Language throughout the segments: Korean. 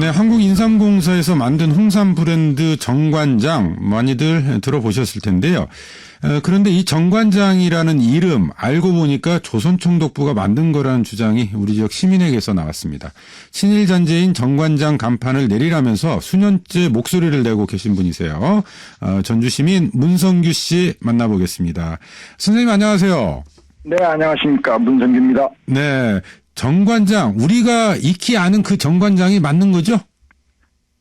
네, 한국인삼공사에서 만든 홍삼 브랜드 정관장 많이들 들어보셨을 텐데요. 어, 그런데 이 정관장이라는 이름 알고 보니까 조선총독부가 만든 거라는 주장이 우리 지역 시민에게서 나왔습니다. 친일 잔재인 정관장 간판을 내리라면서 수년째 목소리를 내고 계신 분이세요. 어, 전주 시민 문성규 씨 만나보겠습니다. 선생님 안녕하세요. 네, 안녕하십니까. 문성규입니다. 네, 정관장 우리가 익히 아는 그 정관장이 맞는 거죠?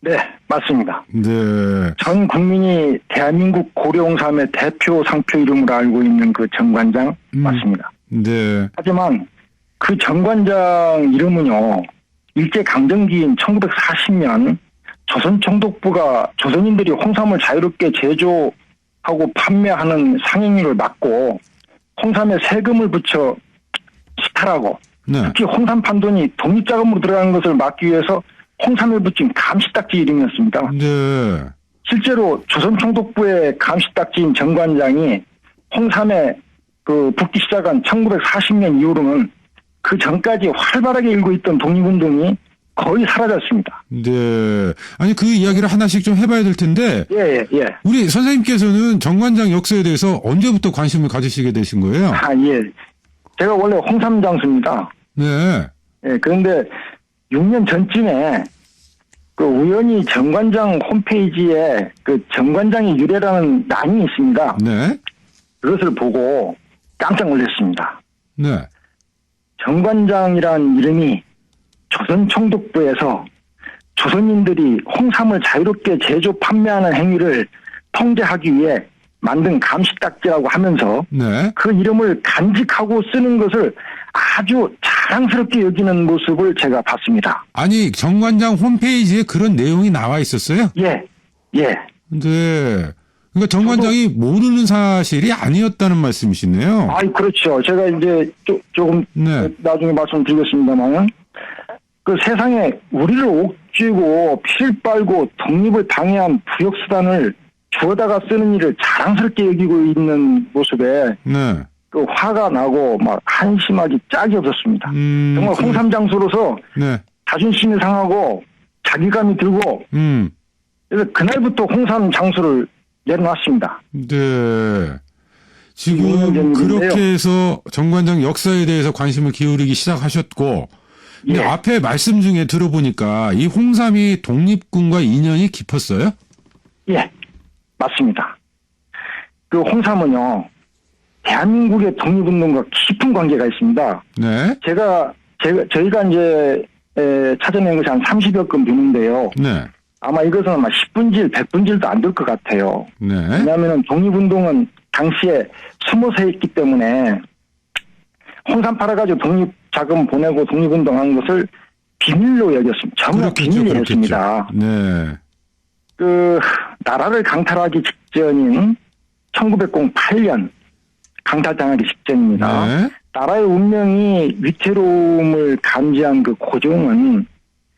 네, 맞습니다. 네. 전 국민이 대한민국 고려홍삼의 대표 상표 이름으로 알고 있는 그 정관장 음. 맞습니다. 네. 하지만 그 정관장 이름은요, 일제강점기인 1940년 조선총독부가 조선인들이 홍삼을 자유롭게 제조하고 판매하는 상행위를 막고 홍삼에 세금을 붙여 수탈하고 네. 특히 홍삼 판돈이 독립자금으로 들어가는 것을 막기 위해서 홍삼을 붙인 감시딱지 이름이었습니다. 네. 실제로 조선총독부의 감시딱지인 정관장이 홍삼에 그 붙기 시작한 1940년 이후로는 그 전까지 활발하게 일고 있던 독립운동이 거의 사라졌습니다. 네. 아니 그 이야기를 하나씩 좀 해봐야 될 텐데 예, 예, 예. 우리 선생님께서는 정관장 역사에 대해서 언제부터 관심을 가지시게 되신 거예요? 아, 예. 제가 원래 홍삼 장수입니다. 네. 예, 그런데 6년 전쯤에 그 우연히 정관장 홈페이지에 그 정관장의 유래라는 란이 있습니다. 네. 그것을 보고 깜짝 놀랐습니다. 네. 정관장이란 이름이 조선 총독부에서 조선인들이 홍삼을 자유롭게 제조 판매하는 행위를 통제하기 위해 만든 감시딱지라고 하면서 네. 그 이름을 간직하고 쓰는 것을 아주 자랑스럽게 여기는 모습을 제가 봤습니다. 아니 정관장 홈페이지에 그런 내용이 나와 있었어요? 예, 예. 네. 그러니까 정관장이 모르는 사실이 아니었다는 말씀이시네요. 아이, 그렇죠. 제가 이제 조, 조금 네. 나중에 말씀드리겠습니다만, 그 세상에 우리를 옥죄고 피를 빨고 독립을 방해한 부역수단을 주워다가 쓰는 일을 자랑스럽게 여기고 있는 모습에 네. 그 화가 나고 막 한심하기 짝이 없었습니다. 음. 정말 그- 홍삼 장수로서 네. 자존심이 상하고 자기감이 들고 음. 그래서 그날부터 홍삼 장수를 내려놨습니다. 네. 지금. 그렇게 해서 정관장 역사에 대해서 관심을 기울이기 시작하셨고, 근데 예. 앞에 말씀 중에 들어보니까 이 홍삼이 독립군과 인연이 깊었어요? 예, 맞습니다. 그 홍삼은요, 대한민국의 독립운동과 깊은 관계가 있습니다. 네. 제가, 제가, 저희가 이제, 에, 찾아낸 것이 한 30여 건 되는데요. 네. 아마 이것은 아마 10분질, 100분질도 안 될 것 같아요. 네. 왜냐하면 독립운동은 당시에 숨어서 했기 때문에 홍삼 팔아가지고 독립자금 보내고 독립운동한 것을 비밀로 여겼습니다. 전부 그렇겠죠, 비밀이었습니다. 그렇겠죠. 네. 그 나라를 강탈하기 직전인 1908년 강탈당하기 직전입니다. 네. 나라의 운명이 위태로움을 감지한 그 고종은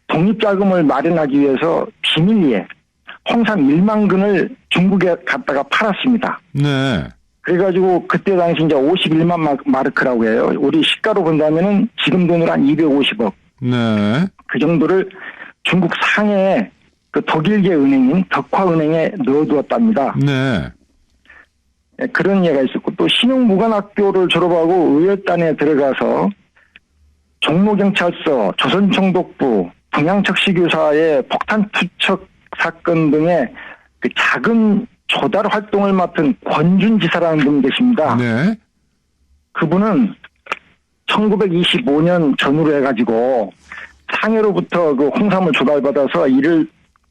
독립자금을 마련하기 위해서 비밀리에 홍삼 1만 근을 중국에 갖다가 팔았습니다. 네. 그래가지고 그때 당시 이제 51만 마- 마르크라고 해요. 우리 시가로 본다면은 지금 돈으로 한 250억 네. 그 정도를 중국 상해에 그 독일계 은행인 덕화은행에 넣어두었답니다. 네. 예, 그런 예가 있었고 또 신용무관학교를 졸업하고 의열단에 들어가서 종로경찰서, 조선총독부, 동양척시교사의 폭탄 투척 사건 등의 그 작은 조달 활동을 맡은 권준 지사라는 분이 계십니다. 네. 그분은 1925년 전후로 해가지고 상해로부터 그 홍삼을 조달받아서 이를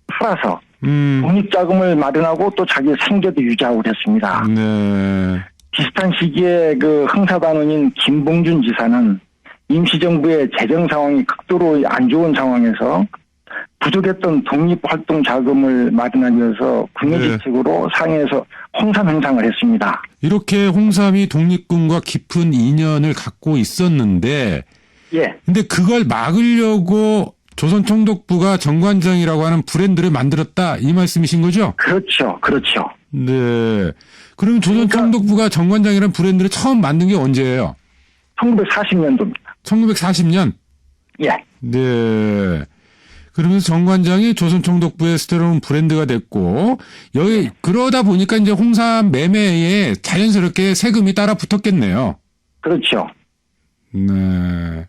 팔아서 음. 독립자금을 마련하고 또 자기 생계도 유지하고 그랬습니다. 네. 비슷한 시기에 그 흥사단원인 김봉준 지사는 임시정부의 재정 상황이 극도로 안 좋은 상황에서 부족했던 독립활동 자금을 마련하기 위해서 네. 국내지책으로 상해에서 홍삼 행상을 했습니다. 이렇게 홍삼이 독립군과 깊은 인연을 갖고 있었는데, 예, 근데 그걸 막으려고 조선총독부가 정관장이라고 하는 브랜드를 만들었다 이 말씀이신 거죠? 그렇죠, 그렇죠. 네. 그럼 조선총독부가 정관장이라는 브랜드를 처음 만든 게 언제예요? 1940년도입니다. 1940년. 예, 네. 그러면서 정관장이 조선총독부의 스테로운 브랜드가 됐고 여기 그러다 보니까 이제 홍삼 매매에 자연스럽게 세금이 따라 붙었겠네요. 그렇죠. 네.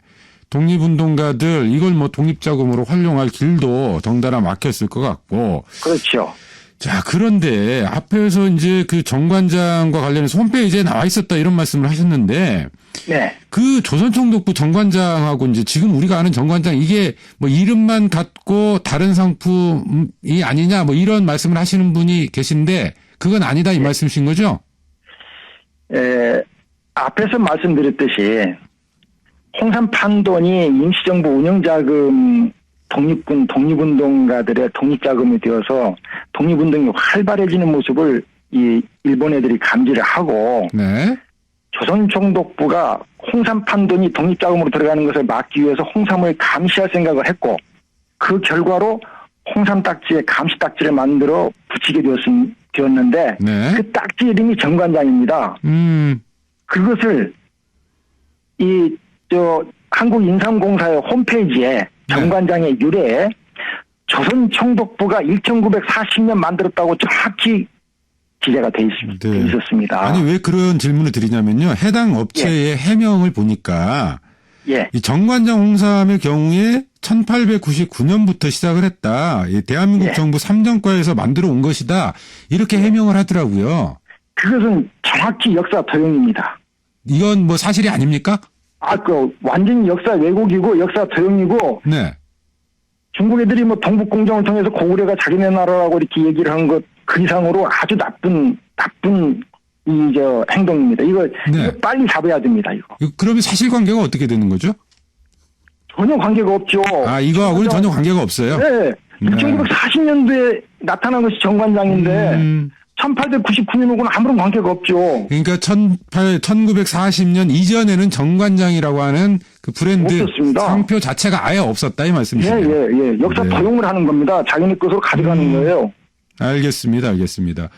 독립운동가들 이걸 뭐 독립자금으로 활용할 길도 덩달아 막혔을 것 같고 그렇죠. 자, 그런데 앞에서 이제 그 정관장과 관련해서 홈페이지에 나와 있었다 이런 말씀을 하셨는데 네. 그 조선총독부 정관장하고 이제 지금 우리가 아는 정관장 이게 뭐 이름만 같고 다른 상품이 아니냐 뭐 이런 말씀을 하시는 분이 계신데 그건 아니다 이 말씀이신 거죠? 에, 앞에서 말씀드렸듯이 홍삼 판돈이 임시정부 운영자금 독립군 독립운동가들의 독립자금이 되어서 독립운동이 활발해지는 모습을 이 일본 애들이 감지를 하고 네. 조선총독부가 홍삼 판돈이 독립자금으로 들어가는 것을 막기 위해서 홍삼을 감시할 생각을 했고 그 결과로 홍삼 딱지에 감시 딱지를 만들어 붙이게 되었는데 네. 그 딱지 이름이 정관장입니다. 음. 그것을 이 저 한국인삼공사의 홈페이지에 정관장의 유래에 조선총독부가 1940년 만들었다고 정확히 기재가 돼, 있, 네. 돼 있었습니다. 아니 왜 그런 질문을 드리냐면요. 해당 업체의 해명을 보니까 예, 이 정관장 홍삼의 경우에 1899년부터 시작을 했다. 이 대한민국 예. 정부 삼정과에서 만들어 온 것이다. 이렇게 해명을 하더라고요. 그것은 정확히 역사 도용입니다. 이건 뭐 사실이 아닙니까? 아, 그 완전히 역사 왜곡이고 역사 도용이고 네. 중국 애들이 뭐 동북공정을 통해서 고구려가 자기네 나라라고 이렇게 얘기를 한 것 그 이상으로 아주 나쁜 나쁜 이 저 행동입니다. 이거, 네. 이거 빨리 잡아야 됩니다. 이거 이거 그러면 사실관계가 어떻게 되는 거죠? 전혀 관계가 없죠. 아, 이거하고는 전혀 관계가 없어요. 네. 네. 1940년도에 나타난 것이 정관장인데 음, 1899년하고는 아무런 관계가 없죠. 그러니까 18, 1940년 이전에는 정관장이라고 하는 그 브랜드 없었습니다. 상표 자체가 아예 없었다 이 예, 말씀이시네요. 예, 예. 역사 네. 도용을 하는 겁니다. 자기네 것으로 가져가는 음. 거예요. 알겠습니다. 알겠습니다.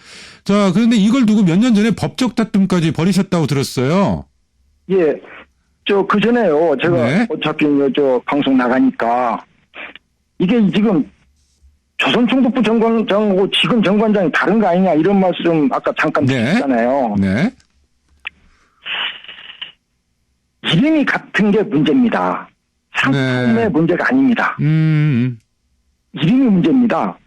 자, 그런데 이걸 두고 몇 년 전에 법적 다툼까지 벌이셨다고 들었어요. 예. 저, 그 전에요. 제가 네. 어차피 저 방송 나가니까 이게 지금 조선총독부 정관장하고 지금 정관장이 다른 거 아니냐 이런 말씀 아까 잠깐 네. 드렸잖아요. 네. 이름이 같은 게 문제입니다. 상품의 네. 문제가 아닙니다. 음, 이름이 문제입니다.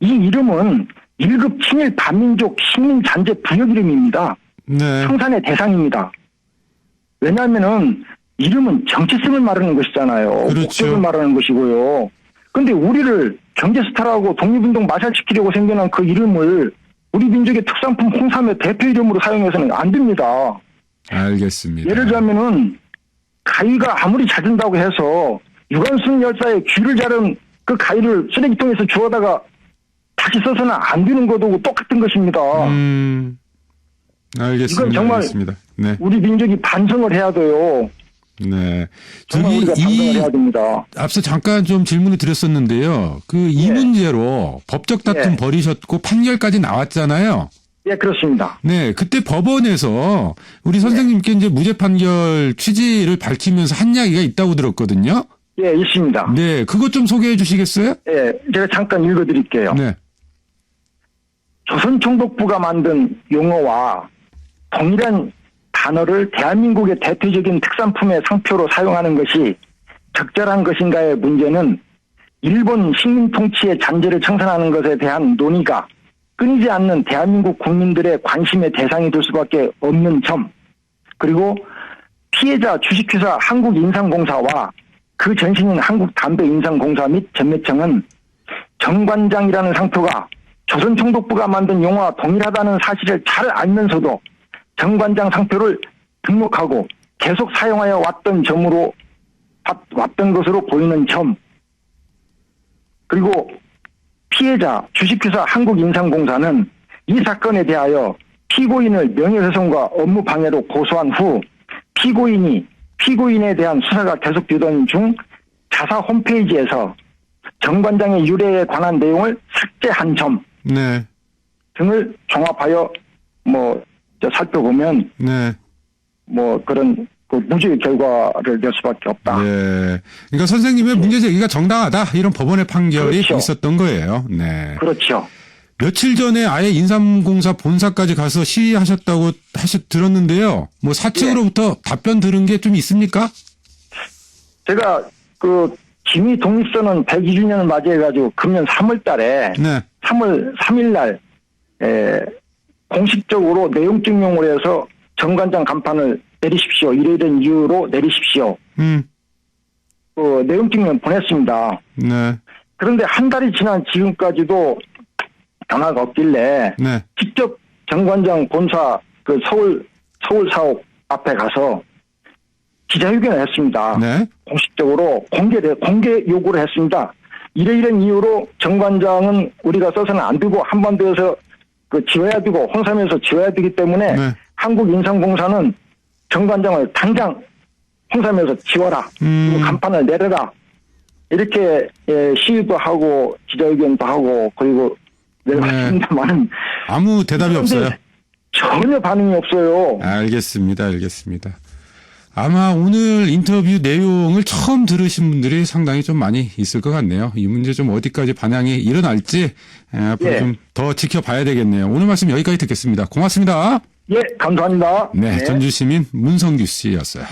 이 이름은 1급 친일 반민족 식민 잔재 부역 이름입니다. 네. 청산의 대상입니다. 왜냐하면은 이름은 정체성을 말하는 것이잖아요. 그렇죠. 목적을 말하는 것이고요. 근데 우리를 경제 스타라고 독립운동 마샬시키려고 생겨난 그 이름을 우리 민족의 특산품 홍삼의 대표 이름으로 사용해서는 안 됩니다. 알겠습니다. 예를 들자면은 가위가 아무리 잦은다고 해서 유관순 열사의 귀를 자른 그 가위를 쓰레기통에서 주워다가 다시 써서는 안 되는 것도 똑같은 것입니다. 음, 알겠습니다. 이건 정말- 알겠습니다. 네. 우리 민족이 반성을 해야 돼요. 네. 정말 우리가 이 해야 됩니다. 앞서 잠깐 좀 질문을 드렸었는데요. 그이 예. 문제로 법적 다툼 예. 벌이셨고 판결까지 나왔잖아요. 예, 그렇습니다. 네, 그때 법원에서 우리 선생님께 이제 무죄 판결 취지를 밝히면서 한 이야기가 있다고 들었거든요. 예, 있습니다. 네, 그것 좀 소개해 주시겠어요? 예, 제가 잠깐 읽어 드릴게요. 네. 조선총독부가 만든 용어와 동일한 단어를 대한민국의 대표적인 특산품의 상표로 사용하는 것이 적절한 것인가의 문제는 일본 식민 통치의 잔재를 청산하는 것에 대한 논의가 끊이지 않는 대한민국 국민들의 관심의 대상이 될 수밖에 없는 점, 그리고 피해자 주식회사 한국인상공사와 그 전신인 한국담배인상공사 및 전매청은 정관장이라는 상표가 조선총독부가 만든 용어와 동일하다는 사실을 잘 알면서도 정관장 상표를 등록하고 계속 사용하여 왔던 점으로 왔- 왔던 것으로 보이는 점 그리고 피해자 주식회사 한국인상공사는 이 사건에 대하여 피고인을 명예훼손과 업무 방해로 고소한 후 피고인이 피고인에 대한 수사가 계속되던 중 자사 홈페이지에서 정관장의 유래에 관한 내용을 삭제한 점 네. 등을 종합하여 뭐저 살펴보면 네. 뭐 그런 그 무죄의 결과를 낼 수밖에 없다. 네. 그러니까 선생님의 문제 제기가 정당하다 이런 법원의 판결이 그렇죠. 있었던 거예요. 네. 그렇죠. 며칠 전에 아예 인삼공사 본사까지 가서 시위하셨다고 하셨 들었는데요. 뭐 사측으로부터 답변 들은 게 좀 있습니까? 제가 그 기미 독립선언 102주년을 맞이해가지고 금년 3월 달에 네. 3월 3일 날 에, 공식적으로 내용 증명을 해서 정관장 간판을 내리십시오. 이러이런 이유로 내리십시오. 음. 그 내용 증명 보냈습니다. 네. 그런데 한 달이 지난 지금까지도 변화가 없길래 네. 직접 정관장 본사 그 서울 서울 사옥 앞에 가서 기자회견을 했습니다. 네. 공식적으로 공개 공개 요구를 했습니다. 이러이런 이유로 정관장은 우리가 써서는 안 되고 한반도에서 그 지워야 되고 홍삼에서 지워야 되기 때문에 네. 한국인상공사는 정관장을 당장 홍삼에서 지워라. 음. 간판을 내려라. 이렇게 예, 시위도 하고 기자회견도 하고 그리고 내려갔습니다만은 아무 대답이 없어요. 전혀 반응이 없어요. 알겠습니다. 알겠습니다. 아마 오늘 인터뷰 내용을 처음 들으신 분들이 상당히 좀 많이 있을 것 같네요. 이 문제 좀 어디까지 반향이 일어날지 에, 앞으로 예. 좀더 지켜봐야 되겠네요. 오늘 말씀 여기까지 듣겠습니다. 고맙습니다. 예, 감사합니다. 네, 전주시민 문성규 씨였어요.